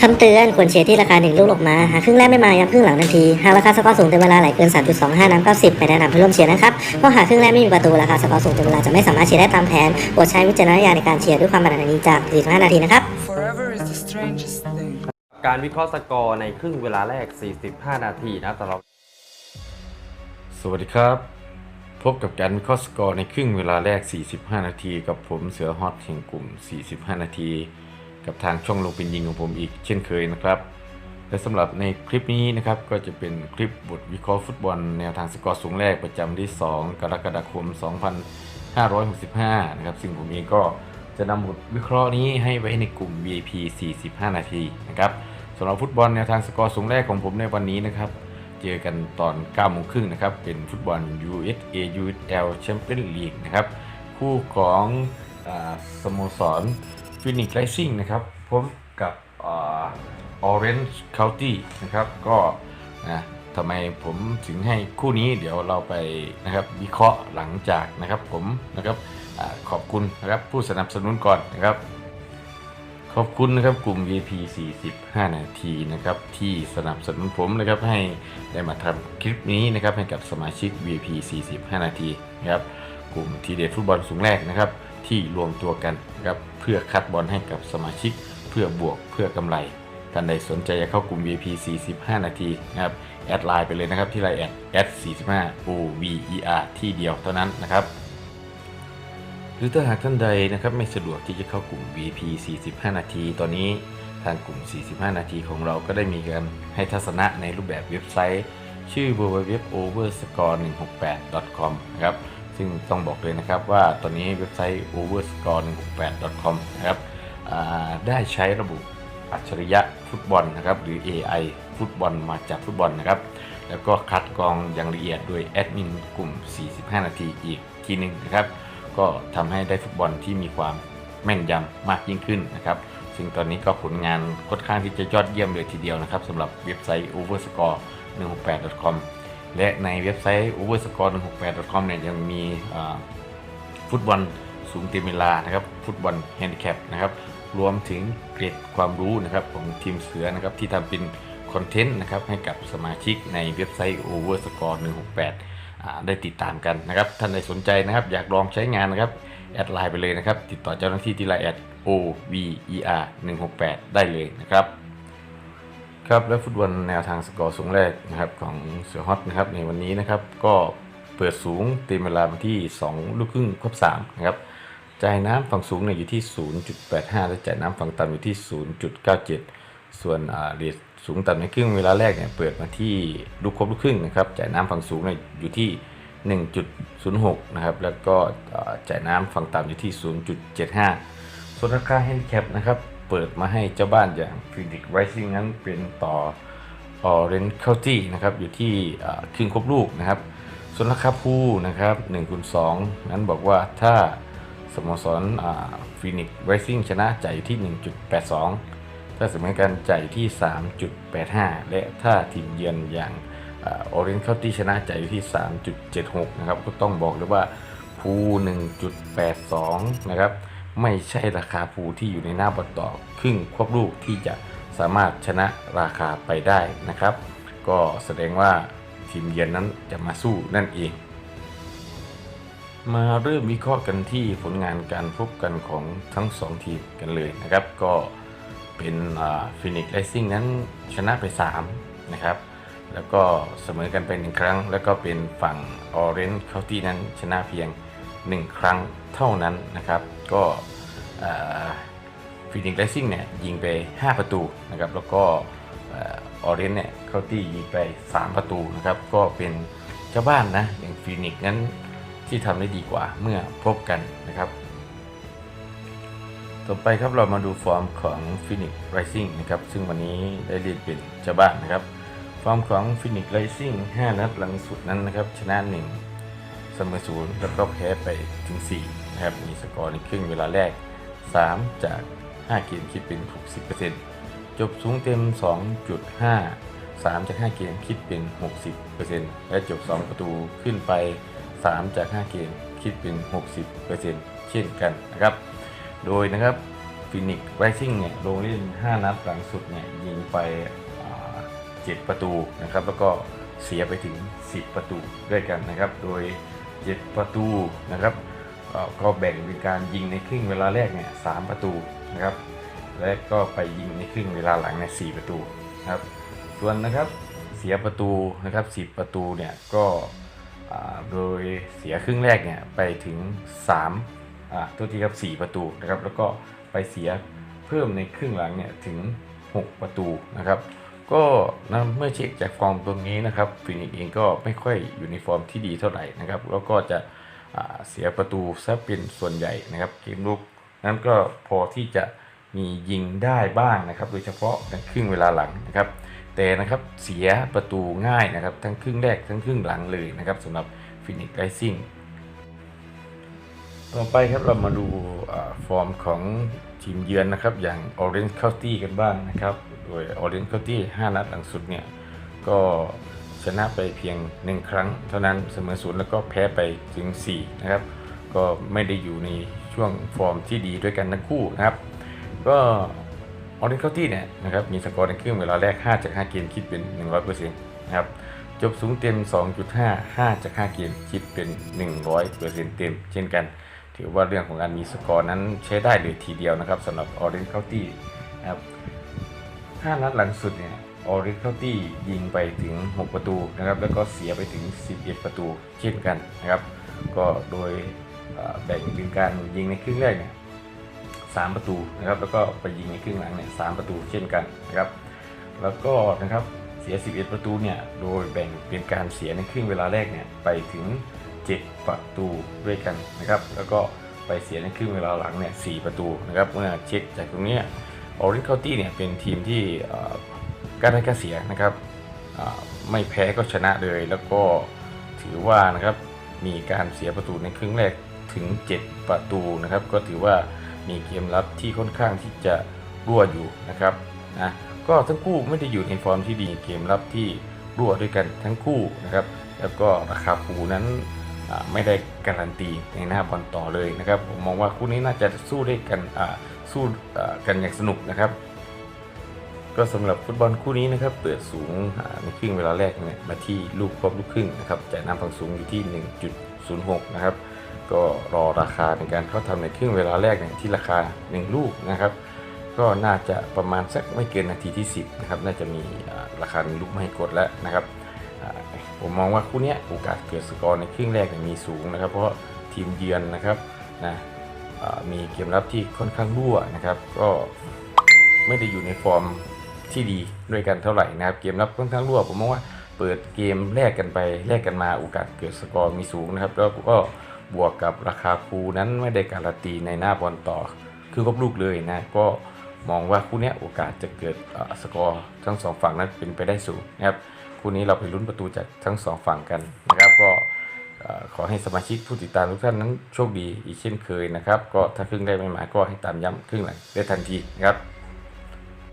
คำเตือนควรเชียร์ที่ราคาหนึ่งลูกออกมา หากครึ่งแรกไม่มาย้ำครึ่งหลังทันที หากราคาสกอร์สูงเต็มเวลาไหลเกิน 3.25 น้ำ90ไม่แนะนำให้ร่วมเชียร์นะครับ เพราะหากครึ่งแรกไม่มีประตูราคาสกอร์สูงเต็มเวลาจะไม่สามารถเชียร์ได้ตามแผนโปรดใช้วิจารณญาณในการเชียร์ด้วยความบันดาลนี้จาก45นาทีนะครับ Forever is the strangest thing. การวิเคราะห์สกอร์ในครึ่งเวลาแรก 45 นาทีนะสำหรับ สวัสดีครับ พบกับการวิเคราะห์สกอร์ในครึ่งเวลาแรก 45 นาที กับผมเสือฮอตแห่งกลุ่ม 45 นาที กับทางช่องลงเป็นยิงของผมอีกเช่นเคยนะครับ และสำหรับในคลิปนี้นะครับก็จะเป็นคลิปบทวิเคราะห์ฟุตบอลแนวทางสกอร์สูงแรกประจำที่ 2 กรกฎาคม 2565 นะครับซึ่งผมเองก็จะนำบทวิเคราะห์นี้ให้ไว้ในกลุ่ม VIP 45 นาทีนะครับสำหรับฟุตบอลแนวทางสกอร์สูงแรกของผมในวันนี้นะครับเจอกันตอน9โมงครึ่งนะครับเป็นฟุตบอล USA USL Champions League นะครับคู่ของอาสโมสร ฟินิกไรซิ่งนะครับพบกับออเรนจ์เคาน์ตี้นะครับก็นะทำไมผมถึงให้คู่นี้เดี๋ยวเราไปนะครับวิเคราะห์หลังจากนะครับผมนะครับอขอบคุณนะครับผู้สนับสนุนก่อนนะครับ ขอบคุณนะครับกลุ่ม VP 45 นาทีนะครับที่สนับสนุนผมนะครับให้ได้มาทำคลิปนี้นะครับให้กับสมาชิก VP 45 นาทีนะครับกลุ่มทีเด็ดฟุตบอลสูงแรกนะครับ ที่รวมตัวกันนะครับเพื่อคัดบอลให้กับสมาชิก เพื่อบวกเพื่อกำไรท่านใดสนใจจะเข้ากลุ่ม VP 45 นาทีนะครับแอดไลน์ไปเลยนะครับที่ไลน์แอดแอด45 OVER ที่เดียวเท่านั้นนะครับ หรือถ้าหากท่านใดนะครับไม่สะดวกที่จะเข้ากลุ่ม VP 45 นาที ตอนนี้ทางกลุ่ม 45 นาทีของเราก็ได้มีการให้ทัศนะในรูปแบบเว็บไซต์ ชื่อ www.overscore168.com นะครับ ซึ่งต้องบอกเลยนะครับว่าตอนนี้เว็บไซต์ overscore168.com นะครับได้ใช้ระบบอัจฉริยะฟุตบอลนะครับหรือ AI ฟุตบอลมาจากฟุตบอลนะครับ แล้วก็คัดกรองอย่างละเอียดโดยแอดมินกลุ่ม 45 นาทีอีกทีหนึ่งนะครับ ก็ทำให้ได้ฟุตบอลที่มีความแม่นยำมากยิ่งขึ้นนะครับซึ่งตอนนี้ก็ผลงานค่อนข้างที่จะยอดเยี่ยมเลยทีเดียวนะครับสำหรับเว็บไซต์ overscore 168.com และในเว็บไซต์ overscore 168.com เนี่ยยังมีฟุตบอลสูงเต็มเวลานะครับฟุตบอลแฮนดิแคปนะครับรวมถึงเกร็ดความรู้นะครับของทีมเสือนะครับที่ทำเป็นคอนเทนต์นะครับให้กับสมาชิกในเว็บไซต์ overscore 168 ได้ติดตามกันนะครับท่านใดสนใจนะครับอยากลองใช้งานนะครับแอดไลน์ไปเลยนะครับ ติดต่อเจ้าหน้าที่ที่ไลน์แอด O V E R 168ได้เลยนะครับ ครับและฟุตบอลแนวทางสกอร์สูงแรกนะครับของเสือฮอตนะครับในวันนี้นะครับก็เปิดสูงเต็มเวลามาที่ 2 ลูกครึ่งครบ3นะครับจ่ายน้ำฝั่งสูงเนี่ยอยู่ที่ 0.85 และจ่ายน้ำฝั่งต่ำอยู่ที่ 0.97 ส่วนอ่าเรทสูงต่ำในครึ่งเวลาแรกเนี่ยเปิดมาที่ลูกครบลูกครึ่งนะครับจ่ายน้ำฝั่งสูงเนี่ยอยู่ที่ 1.06 นะครับแล้วก็จ่ายน้ำฝั่งต่ำอยู่ที่ 0.75 ส่วนราคาแฮนดิแคปนะครับ เปิดมาให้เจ้าบ้านอย่าง Phoenix Rising นั้นเป็นต่อ Orange County นะครับอยู่ที่ครึ่งครบลูกนะครับ ส่วนราคาผู้นะครับ1คูณ2นั้นบอกว่าถ้าสโมสรฟินิกไรซิ่งชนะจ่ายอยู่ที่ 1.82 ถ้าเสมอกันจ่ายอยู่ที่ 3.85 และถ้าทีมเยือนอย่างออเรนจ์เคาตี้ชนะจ่ายอยู่ที่ 3.76 นะครับก็ต้องบอกเลยว่าภู1.82 นะครับ ไม่ใช่ราคาภูที่อยู่ในหน้าบอลต่อครึ่งควบลูกที่จะสามารถชนะราคาไปได้นะครับ ก็แสดงว่าทีมเยือนนั้นจะมาสู้นั่นเอง มาเริ่มวิเคราะห์กันที่ผลงานการพบกันของทั้ง 2 ทีมกันเลยนะครับ ก็เป็นฟินิกไลซิ่งนั้นชนะไป 3 นะครับ แล้วก็เสมอกันไปหนึ่งครั้ง แล้วก็เป็นฝั่งออเรนจ์เคาน์ตี้นั้นชนะเพียง 1 ครั้งเท่านั้นนะครับ ก็ฟินิกไลซิ่งเนี่ยยิงไป 5 ประตูนะครับ แล้วก็ออเรนเนี่ยเคาน์ตี้ยิงไป 3 ประตูนะครับ ก็เป็นเจ้าบ้านนะ อย่างฟินิกนั้นที่ทำได้ดีกว่าเมื่อพบกันนะครับ ต่อไปครับเรามาดูฟอร์มของ Phoenix Rising นะครับ ซึ่งวันนี้ได้เรียนเป็นเจ้าบ้านนะครับ ฟอร์มของ Phoenix Rising 5นัดหลังสุดนั้นนะครับ ชนะ 1 เสมอศูนย์แล้วก็แพ้ไปถึง4นะครับมีสกอร์ในครึ่งเวลาแรก 3 จาก 5 เกมคิดเป็น 60%จบสูงเต็ม 2.5 3 จาก 5 เกมคิดเป็น 60%และจบ 2 ประตูขึ้นไป 3 จาก 5 เกมคิดเป็น 60%เช่นกันนะครับ โดยนะครับฟินิกซ์ไรซิ่งเนี่ยลงเล่น 5 นัดหลังสุดเนี่ยยิงไป7ประตูนะครับ แล้วก็เสียไปถึง 10 ประตูด้วยกันนะครับ โดย 7 ประตูนะครับก็แบ่งเป็นการยิงในครึ่งเวลาแรกเนี่ยสามประตูนะครับ และก็ไปยิงในครึ่งเวลาหลังในย4ประตูนะครับ ส่วนนะครับเสียประตูนะครับ 10 ประตูเนี่ยก็โดยเสียครึ่งแรกเนี่ยไปถึง3อ่าตัวที่ครับ4ประตูนะครับ แล้วก็ไปเสียเพิ่มในครึ่งหลังเนี่ยถึง 6 ประตูนะครับ ก็นะเมื่อเช็คจากฟอร์มตรงนี้นะครับฟินิกเองก็ไม่ค่อยอยู่ในฟอร์มที่ดีเท่าไหร่นะครับ แล้วก็จะเสียประตูซะเป็นส่วนใหญ่นะครับเกมลุกนั้นก็พอที่จะมียิงได้บ้างนะครับ โดยเฉพาะในครึ่งเวลาหลังนะครับ แต่นะครับเสียประตูง่ายนะครับ ทั้งครึ่งแรกทั้งครึ่งหลังเลยนะครับสำหรับฟินิกไรซิ่งต่อไปครับเรามาดูฟอร์มของทีมเยือนนะครับ อย่าง Orange County กันบ้างนะครับ โดย Orange County 5นัดหลังสุดเนี่ยก็ชนะไปเพียง 1 ครั้ง เท่านั้นเสมอศูนย์แล้วก็แพ้ไปถึง 4 นะครับ ก็ไม่ได้อยู่ในช่วงฟอร์มที่ดีด้วยกันทั้งคู่นะครับ ก็ออรินเคาตี้เนี่ยนะครับมีสกอร์ในครึ่งเวลาแรก 5 จาก 5 เกมคิดเป็น 100%นะครับจบสูงเต็ม 2.5 5 จาก 5 เกมคิดเป็น 100%เต็ม เช่นกัน ถือว่าเรื่องของการมีสกอร์นั้นใช้ได้เลยทีเดียวนะครับสำหรับออรินเคาตี้นะครับ 5 นัดหลังสุดเนี่ยออรินเคาตี้ยิงไปถึง 6 ประตูนะครับแล้วก็เสียไปถึง 11 ประตูเช่นกันนะครับ ก็โดยแบ่งเป็นการยิงในครึ่งแรกเนี่ยสามประตูนะครับแล้วก็ไปยิงในครึ่งหลังเนี่ยสามประตูเช่นกันนะครับ แล้วก็นะครับเสีย 11 ประตูเนี่ยโดยแบ่งเป็นการเสียในครึ่งเวลาแรกเนี่ยไปถึง 7 ประตูด้วยกันนะครับ แล้วก็ไปเสียในครึ่งเวลาหลังเนี่ยสประตูนะครับเมื่อเช็คจากตรงเนี้ ออริคาตี้เนี่ยเป็นทีมที่กล้าได้กล้าเสียนะครับไม่แพ้ก็ชนะเลย แล้วก็ถือว่านะครับมีการเสียประตูในครึ่งแรกถึง 7 ประตูนะครับ ก็ถือว่ามีเกมรับที่ค่อนข้างที่จะรั่วอยู่นะครับนะก็ทั้งคู่ไม่ได้อยู่ในฟอร์มที่ดีเกมรับที่รั่วด้วยกันทั้งคู่นะครับ แล้วก็ราคาปูนั้น ไม่ได้การันตีในหน้าบอลต่อเลยนะครับ ผมมองว่าคู่นี้น่าจะสู้ได้กันสู้กันอย่างสนุกนะครับ ก็สำหรับฟุตบอลคู่นี้นะครับ เปิดสูงในครึ่งเวลาแรกเนี่ยมาที่ลูกครบลูกครึ่งนะครับจ่ายน้ำฝั่งสูงอยู่ที่ 1.06 นะครับ ก็รอราคาในการเข้าทำในครึ่งเวลาแรกเนี่ยที่ราคา 1 ลูกนะครับ ก็น่าจะประมาณสักไม่เกินนาทีที่ 10 นะครับ น่าจะมีราคาลูกไม่กดแล้วนะครับ ผมมองว่าคู่นี้โอกาสเกิดสกอร์ในครึ่งแรกมีสูงนะครับ เพราะทีมเยือนนะครับนะมีเกมรับที่ค่อนข้างรั่วนะครับ ก็ไม่ได้อยู่ในฟอร์มที่ดีด้วยกันเท่าไหร่นะครับ เกมรับค่อนข้างรั่วผมมองว่าเปิดเกมแลกกันไปแลกกันมาโอกาสเกิดสกอร์มีสูงนะครับ แล้วก็บวกกับราคาคูนั้นไม่ได้การันตีในหน้าบอลต่อ คือครบลูกเลยนะก็มองว่าคู่นี้โอกาสจะเกิดสกอร์ทั้งสองฝั่งนั้นเป็นไปได้สูงนะครับ คู่นี้เราไปลุ้นประตูจากทั้งสองฝั่งกันนะครับ ก็ขอให้สมาชิกผู้ติดตามทุกท่านนั้นโชคดีอีกเช่นเคยนะครับ ก็ถ้าครึ่งได้ไม่มาก็ให้ตามย้ำครึ่งหลังได้ทันทีนะครับ